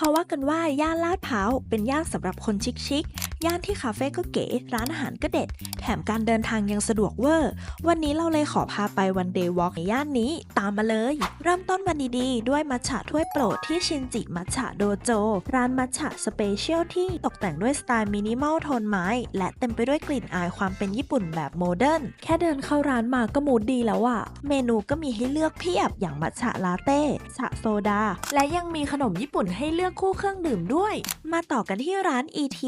เขาว่ากันว่าย่านลาดพร้าวเป็นย่านสำหรับคนชิคๆย่านที่คาเฟ่ก็เก๋ ร้านอาหารก็เด็ด แถมการเดินทางยังสะดวกเวอร์ วันนี้เราเลยขอพาไปวันเดย์วอล์กในย่านนี้ ตามมาเลย เริ่มต้นวันดีๆ ด้วยมัทฉะถ้วยโปรดที่ชินจิมัทฉะโดโจ ร้านมัทฉะสเปเชียลที่ตกแต่งด้วยสไตล์มินิมอลโทนไม้ และเต็มไปด้วยกลิ่นอายความเป็นญี่ปุ่นแบบโมเดิร์น แค่เดินเข้าร้านมาก็มูดดีแล้วอะเมนูก็มีให้เลือกเพียบ อย่างมัทฉะลาเต้ฉะโซดา และยังมีขนมญี่ปุ่นให้เลือกคู่เครื่องดื่มด้วย มาต่อกันที่ร้าน ET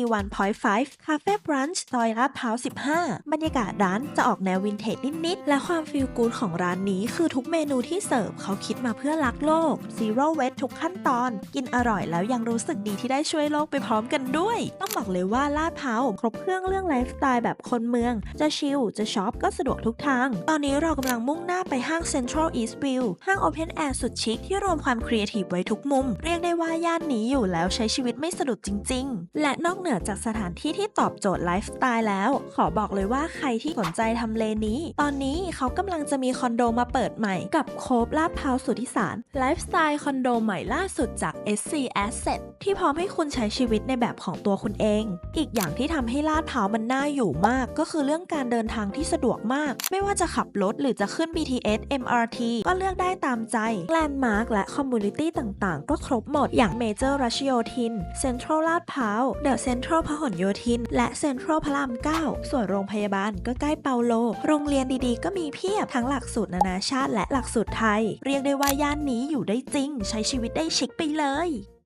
5 Cafe Brunch ซอยลาดพร้าว 15 บรรยากาศร้านจะออกแนววินเทจนิดๆ และความฟีลกูดของร้านนี้คือทุกเมนูที่เสิร์ฟเขาคิดมาเพื่อรักโลก Zero Waste ทุกขั้นตอน กินอร่อยแล้วยังรู้สึกดีที่ได้ช่วยโลกไปพร้อมกันด้วย ต้องบอกเลยว่าลาดพร้าวครบเครื่องเรื่องไลฟ์สไตล์แบบคนเมือง จะชิลจะช็อปก็สะดวกทุกทาง ตอนนี้เรากำลังมุ่งหน้าไปห้าง Central East View ห้าง Open Air สุดชิคที่รวมความครีเอทีฟไว้ทุกมุม เรียกได้ว่าย่านนี้อยู่แล้วใช้ชีวิตไม่สะดุดจริง ๆ และนอกเหนือจากสถานที่ที่ตอบโจทย์ไลฟ์สไตล์แล้ว ขอบอกเลยว่าใครที่สนใจทำเลนี้ ตอนนี้เขากำลังจะมีคอนโดมาเปิดใหม่กับโคบลาดพาวสุทธิสารไลฟ์สไตล์คอนโดใหม่ล่าสุดจาก SC Asset ที่พร้อมให้คุณใช้ชีวิตในแบบของตัวคุณเอง อีกอย่างที่ทำให้ลาดพาวมันน่าอยู่มาก ก็คือเรื่องการเดินทางที่สะดวกมาก ไม่ว่าจะขับรถหรือจะขึ้น BTS MRT ก็เลือกได้ตามใจแลนด์มาร์คและคอมมูนิตี้ต่างๆ ก็ครบหมดอย่างเมเจอร์รัชโยธินเซ็นทรัลลาดพร้าวเดอะเซ็นทรัลพหลโยธิน และเซ็นทรัลพระราม 9 ส่วนโรงพยาบาลก็ใกล้เปาโล โรงเรียนดีๆ ก็มีเพียบทั้งหลักสูตรนานาชาติและหลักสูตรไทย เรียกได้ว่าย่านนี้อยู่ได้จริง ใช้ชีวิตได้ชิคไปเลย